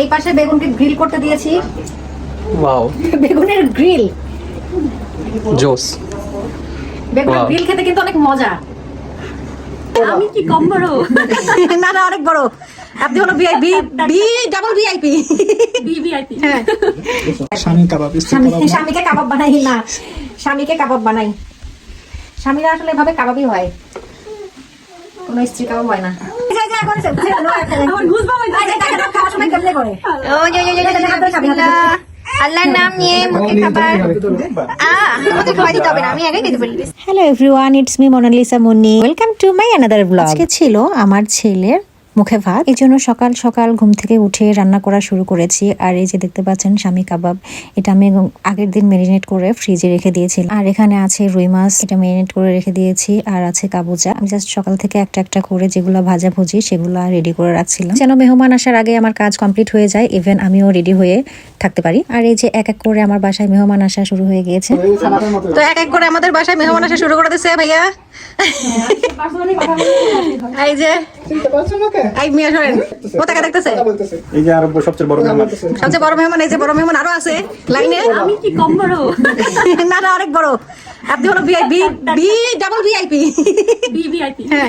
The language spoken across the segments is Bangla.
এই পাশে বেগুনকে গ্রিল করতে দিয়েছি। ওয়াও বেগুনের গ্রিল জোস বেগুনের গ্রিল খেতে কিন্তু অনেক মজা। আমি কি কম বড়? না না অনেক বড়। আপনি হলো VIP B double VIP VVIP হ্যাঁ স্বামী কাবাব স্বামী কাবাব। স্বামীকে কাবাব বানাই না। স্বামীকে কাবাব বানাই। স্বামীরা আসলে এভাবে কাবাবই হয়। কোনো স্ত্রী কাবাব হয় না। আল্লাহর নাম নিয়ে মুখে খাবার hello everyone it's me Monalisa Munni welcome to my another blog আজকে ছিল আমার ছেলের মুখে ভাত। এই জন্য সকাল সকাল ঘুম থেকে উঠে রান্না করা শুরু করেছি। আর এই যে দেখতে পাচ্ছেন স্বামী কাবাব, এটা আমি আগের দিন মেরিনেট করে ফ্রিজে রেখে দিয়েছিলাম। আর এখানে আছে রুই মাছ, এটা মেরিনেট করে রেখে দিয়েছি। আর আছে কাবুচা আমি জাস্ট সকাল থেকে একটা একটা করে যেগুলো ভাজা ভুজি, সেগুলো রেডি করে রাখছিলাম। যেন মেহমান আসার আগে আমার কাজ কমপ্লিট হয়ে যায় ইভেন আমিও রেডি হয়ে থাকতে পারি। আর এই যে এক এক করে আমার বাসায় মেহমান আসা শুরু হয়ে গিয়েছে। তো এক এক করে আমাদের বাসায় মেহমান আসা শুরু করে দিচ্ছে ভাইয়া। এই যে এই মিয়া দেখতেছে? এই যে আর সবচেয়ে বড় মেহমান। সবচেয়ে বড় মেহমান এই যে বড় মেহমান আরও আছে লাইনে। আমি কি কম বড়? না না অনেক বড়। আপনি হলো VIP B double VIP VIP হ্যাঁ।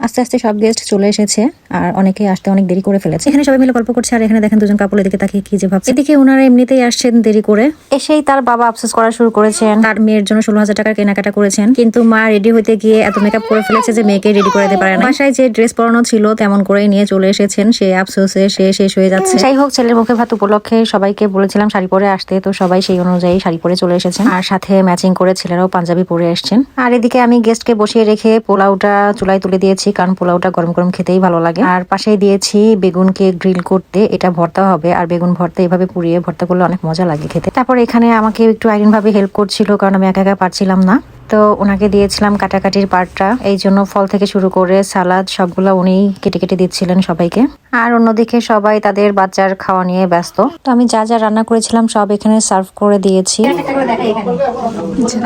আস্তে আস্তে সব গেস্ট চলে এসেছে আর অনেকে আসতে অনেক দেরি করে ফেলেছে। এখানে সবাই মিলে গল্প করছে আর এখানে দেখেন দুজন কাপড়ের দিকে তাকিয়ে কি যে ভাবছে। এদিকে ওনারা এমনিতেই আসছেন দেরি করে। এসেই তার বাবা আফসোস করা শুরু করেছেন। তার মেয়ের জন্য ষোলো হাজার টাকার কেনাকাটা করেছেন। কিন্তু মা রেডি হতে গিয়ে এত মেকআপ করে ফেলেছে যে মেয়েকে রেডি করে দিতে পারে না বাসায় যে ড্রেস পরানো ছিল তেমন করেই নিয়ে চলে এসেছেন। সে আফসোসে সে শেষ হয়ে যাচ্ছে। যাই হোক ছেলের মুখে ভাত উপলক্ষে সবাইকে বলেছিলাম শাড়ি পরে আসতে। তো সবাই সেই অনুযায়ী শাড়ি পরে চলে এসেছেন। আর সাথে ম্যাচিং করে ছেলেরাও পাঞ্জাবি পরে এসেছেন। আর এদিকে আমি গেস্টকে বসিয়ে রেখে পোলাওটা চুলায় তুলে দিয়েছি। কারণ পোলাওটা গরম গরম খেতেই ভালো লাগে। আর পাশেই দিয়েছি বেগুনকে গ্রিল করতে এটা ভর্তা হবে। আর বেগুন ভর্তা এভাবে পুড়িয়ে ভর্তা করলে অনেক মজা লাগে খেতে। তারপর এখানে আমাকে একটু ভাবে হেল্প করছিল কারণ আমি একা একা পারছিলাম না। তো ওনাকে দিয়েছিলাম কাটাকাটির পার্টটা এই জন্য ফল থেকে শুরু করে সালাদ সবগুলো উনি কেটে কেটে দিচ্ছিলেন সবাইকে। আর অন্যদিকে সবাই তাদের বাচ্চার খাওয়া নিয়ে ব্যস্ত। তো আমি যা যা রান্না করেছিলাম সব এখানে সার্ভ করে দিয়েছি।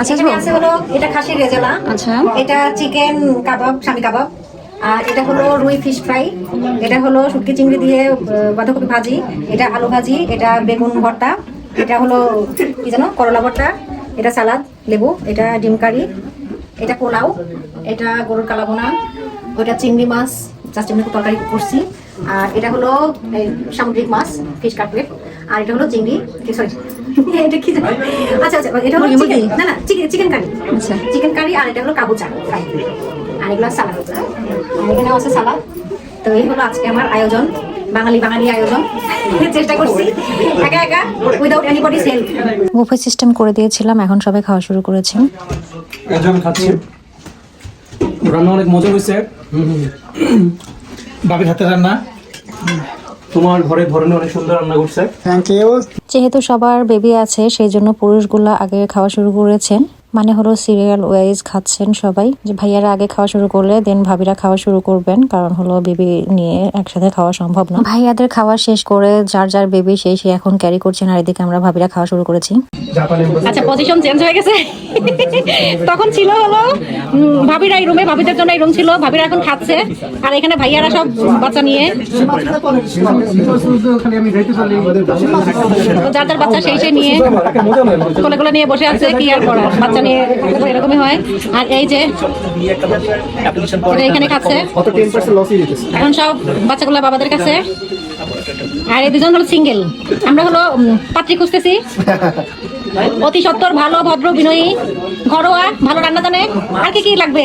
আচ্ছা এটা রেজালা। আচ্ছা। এটা চিকেন কাবাব স্বামী কাবাব আর এটা হলো রুই ফিশ ফ্রাই এটা হলো শুটকি চিংড়ি দিয়ে বাঁধাকপি ভাজি এটা আলু ভাজি এটা বেগুন ভর্তা এটা হলো কি জানো করলা ভর্তা এটা সালাদ লেবু এটা ডিম কারি এটা পোলাও এটা গরুর কালাবোনা ওটা চিংড়ি মাছ জাস্ট এমনি তরকারি করছি। আর এটা হলো সামুদ্রিক মাছ ফিশ কাটলেট আর এটা হলো চিংড়ি সরি এটা কি আচ্ছা আচ্ছা এটা হলো চিকেন না না চিকেন চিকেন কারি আচ্ছা। চিকেন কারি আর এটা হলো কাবুচা। ফ্রাই আর এগুলো সালাদ। এখানে আছে সালাদ। তো এই হলো আজকে আমার আয়োজন বাঙালি বাঙালি আয়োজন। চেষ্টা করছি। একা একা without anybody help buffet system করে দিয়েছিলাম এখন সবাই খাওয়া শুরু করেছেন এই খাচ্ছি। রান্না অনেক মজা হয়েছে। বাবির হাতে রান্না। তোমার ঘরে ধরনের অনেক সুন্দর রান্না করছে। থ্যাংক ইউ যেহেতু সবার বেবি আছে সেই জন্য পুরুষগুলা আগে খাওয়া শুরু করেছেন। মানে হলো সিরিয়াল ওয়াইজ খাচ্ছেন সবাই। যে ভাইয়ারা আগে খাওয়া শুরু করলে দেন ভাবিরা খাওয়া শুরু করবেন। কারণ হলো বেবি নিয়ে একসাথে খাওয়া সম্ভব না। ভাইয়াদের খাওয়া শেষ করে যার যার বেবি সেই সে এখন ক্যারি করছেন। আর এদিকে আমরা ভাবিরা খাওয়া শুরু করেছি। আচ্ছা পজিশন চেঞ্জ হয়ে গেছে। তখন ছিল হলো ভাবিরা এই রুমে ভাবিদের জন্য এই রুম ছিল। ভাবিরা এখন খাচ্ছে। আর এখানে ভাইয়ারা সব বাচ্চা নিয়ে। খালি আমি যাইতে পারলি তো যার যার বাচ্চা সেই সে নয়। কোলে কোলে নিয়ে বসে আছে কি আর করার? বাচ্চা নিয়ে এরকমই হয়। আর এই যে এখানে দিতেছে। এখন সব বাচ্চাগুলো বাবাদের কাছে। আর এই দুজন হলো সিঙ্গেল আমরা হলো পাত্রী খুঁজতেছি। অতি সত্তর ভালো ভদ্র বিনয়ী ঘরোয়া ভালো রান্না জানে। আর কি কি লাগবে?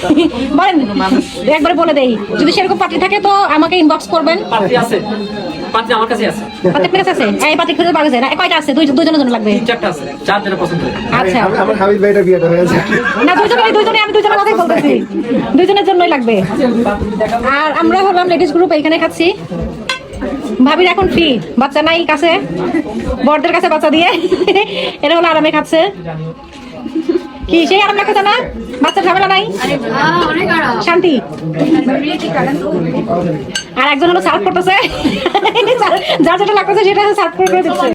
বলেন একবারে বলে দেই। যদি সেরকম পাত্রী থাকে তো আমাকে ইনবক্স করবেন। পাত্রী আছে। পাত্রী আমার কাছে আছে। পাত্রী আপনার কাছে আছে? এই পাত্রী খুঁজে পাওয়া যায় না কয়টা আছে? দুই দুজনের জন্য লাগবে। তিন চারটা আছে। চার যেটা পছন্দ আচ্ছা। আমার হাবিব ভাইটা বিয়েটা হয়েছে না দুজনে দুজনে আমি দুজনের কথাই বলতেছি। দুজনের জন্যই লাগবে। আর আমরা হলাম লেডিস গ্রুপ এখানে খাচ্ছি। ভাবির এখন ফ্রি বাচ্চা নাই কাছে। বড়দের কাছে বাচ্চা দিয়ে। এরা হলো আরামে খাচ্ছে। কি সেই আরাম লাগতেছে না? বাচ্চার ঝামেলা নাই? শান্তি। আর একজন হলো সার্ভ করতেছে। যার যেটা লাগতেছে সেটা সার্ভ করে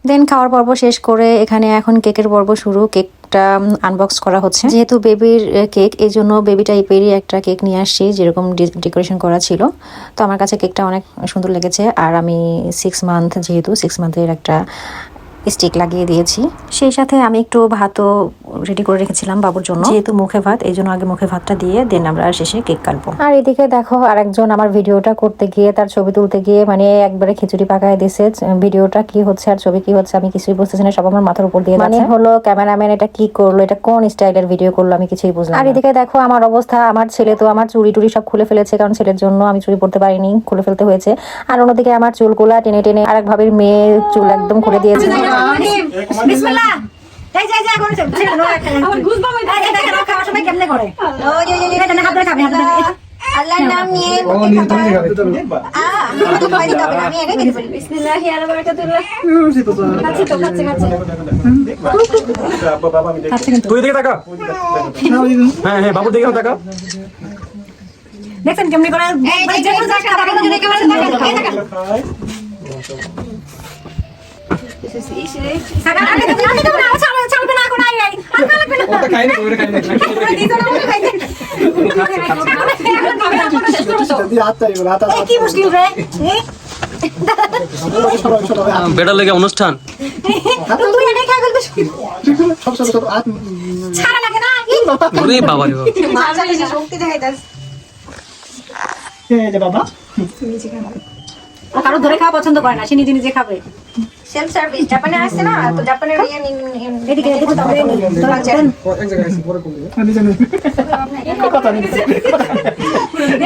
দেন খাওয়ার পর্ব শেষ করে এখানে এখন কেকের পর্ব শুরু। কেকটা আনবক্স করা হচ্ছে। যেহেতু বেবির কেক এই জন্য বেবি টাইপেরই একটা কেক নিয়ে আসছি, যেরকম ডেকোরেশন করা ছিল। তো আমার কাছে কেকটা অনেক সুন্দর লেগেছে। আর আমি সিক্স মান্থ যেহেতু সিক্স মান্থের একটা স্টিক লাগিয়ে দিয়েছি। সেই সাথে আমি একটু ভাতও রেডি করে রেখেছিলাম বাবুর জন্য। যেহেতু মুখে ভাত এই জন্য আগে মুখে ভাতটা দিয়ে দেন আমরা শেষে কেক কাটবো। আর এদিকে দেখো আরেকজন আমার ভিডিওটা করতে গিয়ে তার ছবি তুলতে গিয়ে মানে একবারে খিচুড়ি পাকায় দিছে। ভিডিওটা কি হচ্ছে আর ছবি কি হচ্ছে আমি কিছুই বুঝতেছি না সব আমার মাথার উপর দিয়ে মানে হলো ক্যামেরাম্যান এটা কি করল এটা কোন স্টাইলের ভিডিও করল আমি কিছুই বুঝলাম আর এদিকে দেখো আমার অবস্থা আমার ছেলে তো আমার চুরি টুড়ি সব খুলে ফেলেছে কারণ ছেলের জন্য আমি চুরি পড়তে পারিনি খুলে ফেলতে হয়েছে। আর অন্যদিকে আমার চুলগুলা টেনে টেনে আরেক ভাবির মেয়ে চুল একদম খুলে দিয়েছে। বিসমিল্লাহ এই যে এই যে এখন ছেড়ে দাও আমার ঘুষ বাবা দেখেন খাওয়ার সময় কেমনে করে ওই যে- যে- যে- এটা না হাত ধরে খাবে হাত ধরে আল্লাহর নাম নিয়ে ও মুখে নিজে তুমি খাবার দেখাবে আহ আমাকে ভয় দিতে হবে না, আমি এনে খেতে পারি বিসমিল্লাহি আর বারাকাতুল্লাহ খাচ্ছি তো খাচ্ছি খাচ্ছি তুই দিকে তাকা হ্যাঁ হ্যাঁ বাবুর দিকে তাকা দেখছেন কেমনে করে বেটার লেগে অনুষ্ঠান। বাবা বাবা। ও কারও ধরে খাওয়া পছন্দ করে না সে নিজে নিজে খাবে। সেলফ সার্ভিস জাপানে আসছে না? তো জাপানের ইয়ে এদিকে এদিকে আচ্ছা।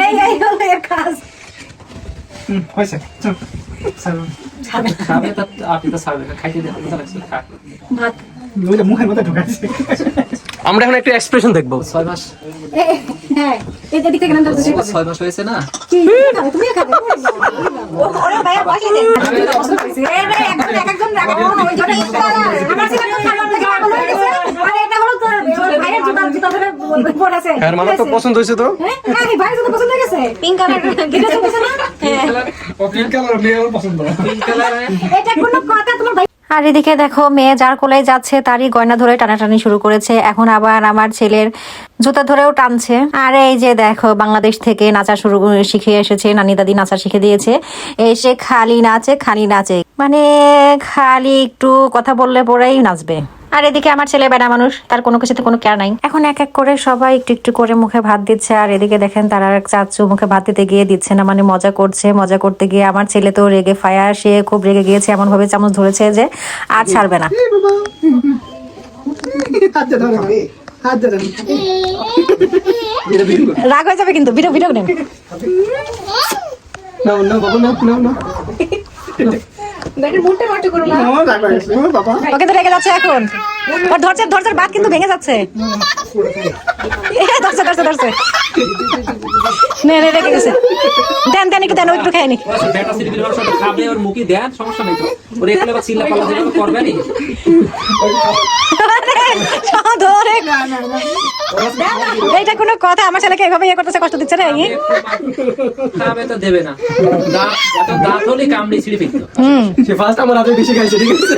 এই এই হলো এর কাজ। হয়েছে। চল। ঢুকাইছে আমরা এখন একটু এক্সপ্রেশন দেখব। ছয় মাস। হ্যাঁ। এই এদিক থেকে নাম ধরতেছি ছয় মাস হয়েছে না? কি তুমি খাবে? ওরে ভাইয়া বসে দেন। এই রে একজন একজন রাখো ওই জন্য আমার ছেলে খাবার থেকে পাগল হয়ে গেছে। আর এটা হলো তোর ভাইয়ের জুতা জুতা ধরে পড়েছে হ্যাঁ মানে তো পছন্দ হয়েছে তো? হ্যাঁ হ্যাঁ ভাইয়ের পছন্দ হয়ে গেছে? পিঙ্ক কালার এটা চলতেছে না ও পিঙ্ক কালার মেয়ে আমার পছন্দ এটা কোনো কথা তোমার ভাই আর এদিকে দেখো মেয়ে যার কোলে যাচ্ছে তারই গয়না ধরে টানাটানি শুরু করেছে। এখন আবার আমার ছেলের জুতা ধরেও টানছে। আর এই যে দেখো, বাংলাদেশ থেকে নাচা শুরু শিখে এসেছে, নানি দাদি নাচা শিখে দিয়েছে। এসে খালি নাচে খালি নাচে। মানে খালি একটু কথা বললে পরেই নাচবে। আর এদিকে আমার ছেলে বেড়া মানুষ, তার কোনো কিছুতে কোনো কেয়ার নাই। এখন এক এক করে সবাই একটু একটু করে মুখে ভাত দিচ্ছে, আর এদিকে দেখেন তারা চাচু মুখে ভাত দিতে গিয়ে দিচ্ছে না মানে মজা করছে, মজা করতে গিয়ে আমার ছেলে তো রেগে ফায়ার, সে খুব রেগে গিয়েছে এমন ভাবে চামচ ধরেছে যে আর ছাড়বে না। হাত রাগ হয়ে যাবে কিন্তু ভিডিও ভিডিও নেন। বাবা না ও বাবা। ওকে তো রেগে যাচ্ছে এখন। ওর ধরছে ধরছে বাদ কিন্তু ভেঙে যাচ্ছে। এ, ধরছে ধরছে ধরছে। নে নে রেগে গেছে। দেন দেন একটু দেন একটু খেয়ে নি বেটা সিটি বিল সাথে খাবে ওর মুখে দেন সমস্যা নেই তো। ওরে এখানে বা চিল্লা পাল্লা করবে নি ধরে এইটা কোনো কথা আমার ছেলেকে এভাবে ইয়ে করতেছে কষ্ট দিচ্ছে না এই খাবে তো দেবে না দাঁত এত দাঁত হলে কামড়ে ছিঁড়ে ফেলতো সে ফার্স্ট আমার হাতে বেশি খাইছে ঠিক আছে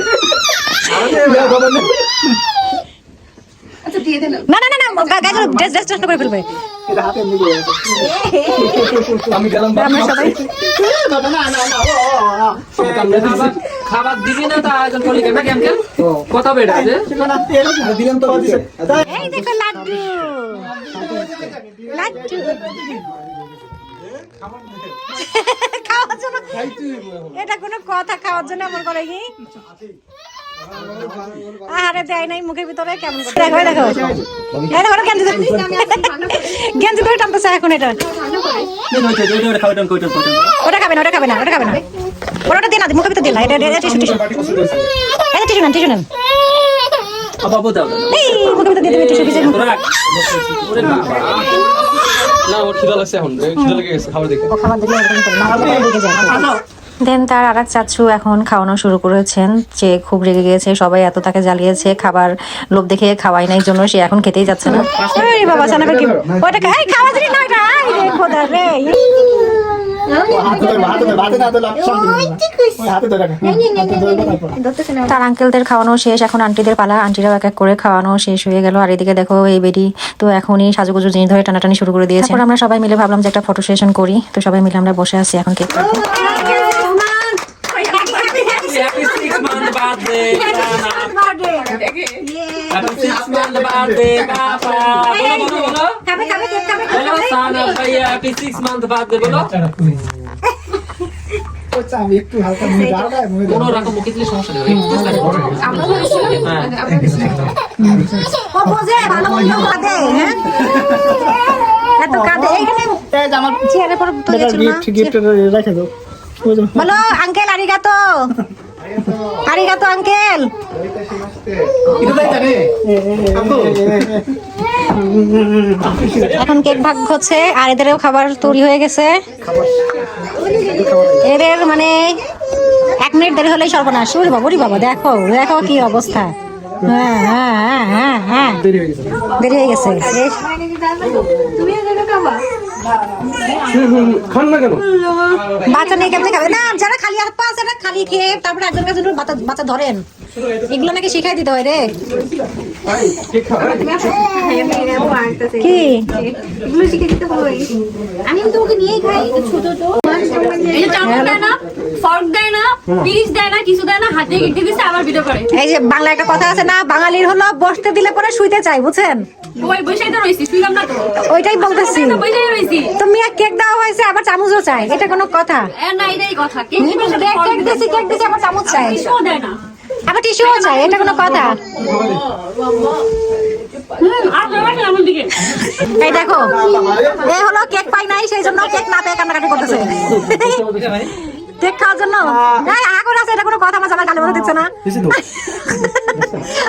নাও বাবা নাও আচ্ছা দিয়ে দিলাম না না না না গায়ে ড্রেস ড্রেস নষ্ট করে ফেলবে এটা হাতে এমনি করে আছে আমি গেলাম সবাই বাবা না না না ও, ও, ও। খাবার দিবি না তা আয়োজন করলি কেন? কেন? কেন কথা বেড়া যে দিলাম তো এই দেখো লাড্ডু। লাড্ডু। খাওয়ার জন্য এটা কোনো কথা খাওয়ার জন্য আমার করে কি? আরে দেয় নাই মুখের ভিতরে কেমন করে? দেখো দেখো। দেখো গেঞ্জি ধরে গেঞ্জি ধরে টানতেছে এখন এটা। ওটা খাবে না ওটা খাবে না ওটা খাবে না। ওটা দিয়ে না মুখের ভিতরে দিয়ে না। এটা টিস্যু টিস্যু এটা টিস্যু নেন টিস্যু নেন বাবু দাও দাও। এই মুখের ভিতরে দিয়ে দেবে টিস্যু ভিজে রাখ। ওরে বাবা না ওর খিদা লাগছে এখন। খিদা লেগে গেছে খাবার দেখে। খাবার দিলে দেন তার আর এক চাচু এখন খাওয়ানো শুরু করেছেন। যে খুব রেগে গিয়েছে সবাই এত তাকে জ্বালিয়েছে খাবার লোভ দেখে খাওয়াই নাই জন্য সে এখন খেতেই যাচ্ছে না। আরে বাবা সানাবে কি? ওটা এই খাওয়া না এটা রে খোদা রে। তার আঙ্কেলদের খাওয়ানো শেষ এখন আন্টিদের পালা আন্টিরাও এক এক করে খাওয়ানো শেষ হয়ে গেল। আর এদিকে দেখো এই বেডি তো এখনই সাজুগুজু জিনিস ধরে টানাটানি শুরু করে দিয়েছে। আমরা সবাই মিলে ভাবলাম যে একটা ফটো সেশন করি। তো সবাই মিলে আমরা বসে আছি এখন cake month birthday, Happy six birthday, Papa. বলো, বলো, বলো। বলো, সানা ভাইয়া, happy six month birthday, বলো। আমি একটু হালকা মুখে দাঁড়াবো মুখে কোনো রকম মুখে দিলে সমস্যা নেই। হ্যাঁ। ও বোঝে ভালো মন্দ কাঁদে হ্যাঁ এত কাঁদে এইখানে আমার চেয়ারের পর তো গেছিল না গিফট গিফট রেখে দাও বলো আঙ্কেল আরিগাতো আরিগাতো আঙ্কেল এখন কেক ভাগ হচ্ছে, আর এদেরও খাবার তৈরি হয়ে গেছে। এদের মানে এক মিনিট দেরি হলেই সর্বনাশ। ওরে বাবা বাবা, দেখো দেখো কি অবস্থা। হ্যাঁ হ্যাঁ হ্যাঁ হ্যাঁ হ্যাঁ। দেরি হয়ে গেছে। খান না কেন? বাচ্চা নিয়ে কেমনি খাবে? না যারা খালি হাত পা আছে খালি খেয়ে তারপরে একজন কাছে বাচ্চা বাচ্চা ধরেন। এগুলো নাকি শিখাই দিতে হয় রে। কি? এগুলো শিখে দিতে হয়। আমি তো ওকে নিয়েই খাই ছোট ছোট এই যে বাংলা একটা কথা আছে না বাঙালির হলো বসতে দিলে পরে শুইতে চাই বুঝছেন? ওইটাই বলতেছি। তুমি এক কেক দেওয়া হয়েছে আবার চামচও চাই এটা কোনো কথা? কেক দিছি কেক দিছি আবার চামচ চাই। আবার টিস্যুও চাই এটা কোনো কথা? এই দেখো এই হলো কেক পাই নাই সেই জন্য কেক না পেয়ে কান্নাকাটি করতেছে। কেক খাওয়ার জন্য? এই আগুন আছে এটা কোনো কথা আমার জামাই গালি বলে দিচ্ছে না।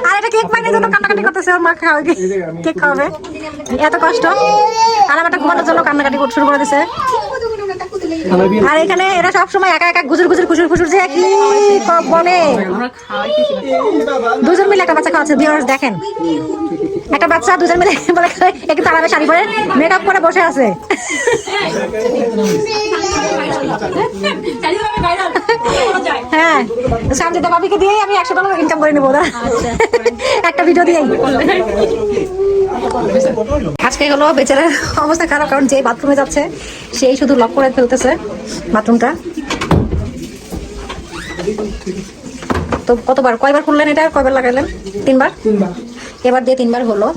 আর এটা কেক পাই নাই জন্য কান্নাকাটি করতেছে ওর মা খাওয়াবে কি? কেক খাওয়াবে। এত কষ্ট। আর আমার একটা ঘুমানোর জন্য কান্নাকাটি করতে শুরু করে দিছে। আর এখানে এরা সব সময় একা একা গুজুর গুজুর খুশুর খুশুর যে কি ক- বলে বাচ্চা খাওয়াচ্ছে ভিউয়ার্স দেখেন। একটা বাচ্চা দুজন মিলে বলে একটু তাড়াবে শাড়ি পরে, মেকআপ করে বসে আছে। হ্যাঁ সামজিদা বাবিকে দিয়েই আমি একশো ডলার ইনকাম করে নেব দাঁড়া। একটা ভিডিও দিয়েই। আজকে হলো বেচারার অবস্থা খারাপ, কারণ যে বাথরুমে যাচ্ছে, সেই শুধু লক করে ফেলতেছে বাথরুমটা তো কতবার কয়বার খুললেন এটা আর কয়বার লাগাইলেন তিনবার এবার দিয়ে তিনবার হলো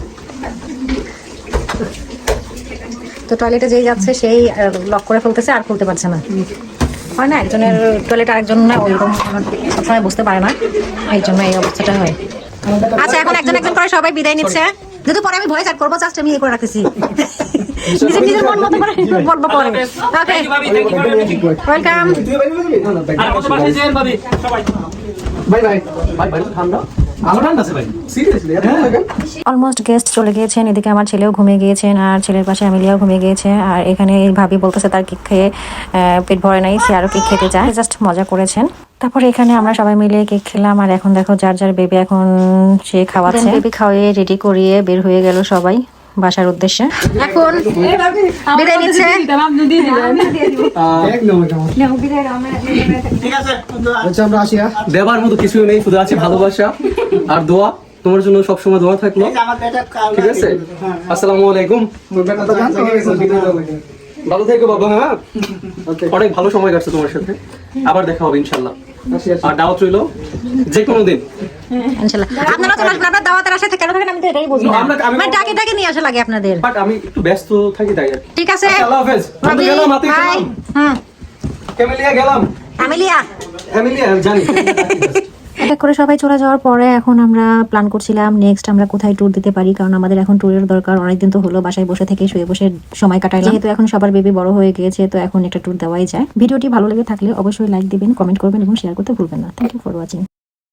তো টয়লেটে যেই যাচ্ছে সেই লক করে ফেলতেছে আর খুলতে পারছে না হয় না একজনের টয়লেট আরেকজন না ওইরকম সবসময় বুঝতে পারে না এই জন্য এই অবস্থাটা হয় আচ্ছা এখন একজন একজন করে সবাই বিদায় নিচ্ছে যেহেতু পরে আমি ভয়েস অ্যাড করব জাস্ট আমি ইয়ে করে রাখতেছি নিজের নিজের মন মতো করে বলব পরে ওকে. ওয়েলকাম আর। বাই বাই ঠান্ডা? অলমোস্ট গেস্ট চলে গিয়েছেন এদিকে আমার ছেলেও ঘুমিয়ে গিয়েছেন আর ছেলের পাশে আমিলিয়াও ঘুমিয়ে গিয়েছে আর এখানে এই ভাবি বলতেছে তার কেক খেয়ে আহ, পেট ভরে নাই সে আরও কেক খেতে চায়। জাস্ট মজা করেছেন। তারপরে এখানে আমরা সবাই মিলে কেক খেলাম আর এখন দেখো যার যার বেবি এখন সে খাওয়াচ্ছে। বেবি খাওয়িয়ে রেডি করিয়ে বের হয়ে গেল সবাই। বাসার উদ্দেশ্যে। এখন বিদায় নিচ্ছে। দেবার মতো কিছু নেই শুধু আছে ভালোবাসা আর দোয়া। তোমার জন্য সবসময় দোয়া থাকল। ঠিক আছে? আসসালামু আলাইকুম। ভালো থেকো বাবা হ্যাঁ? অনেক ভালো সময় কাটছে তোমার সাথে। আবার দেখা হবে ইনশাল্লাহ। আর দাওয়াত রইল যে কোনো দিন। আপনারা চলে আসবেন আপনার দাওয়াতের আশাতে কেন থাকেন আমি তো এটাই বুঝি না। মানে ডাকে ডাকে নিয়ে আসা লাগে আপনাদের। বাট আমি একটু ব্যস্ত থাকি তাই ঠিক আছে। আচ্ছা, আল্লাহ হাফেজ। বন্ধু গেলাম হাতে গেলাম। হুম। ক্যামেলিয়া গেলাম। আমিলিয়া ফ্যামিলিয়া জানি। এক করে সবাই চলে যাওয়ার পরে এখন আমরা প্ল্যান করছিলাম নেক্সট আমরা কোথায় ট্যুর দিতে পারি, কারণ আমাদের এখন ট্যুরের দরকার, অনেকদিন তো হলো বাসায় বসে থেকে শুয়ে বসে সময় কাটাইলাম যেহেতু এখন সবার বেবি বড় হয়ে গিয়েছে, তো এখন একটা ট্যুর দেওয়াই যায়। ভিডিওটি ভালো লেগে থাকলে অবশ্যই লাইক দিবেন কমেন্ট করবেন এবং শেয়ার করতে ভুলবেন না। Thank you for watching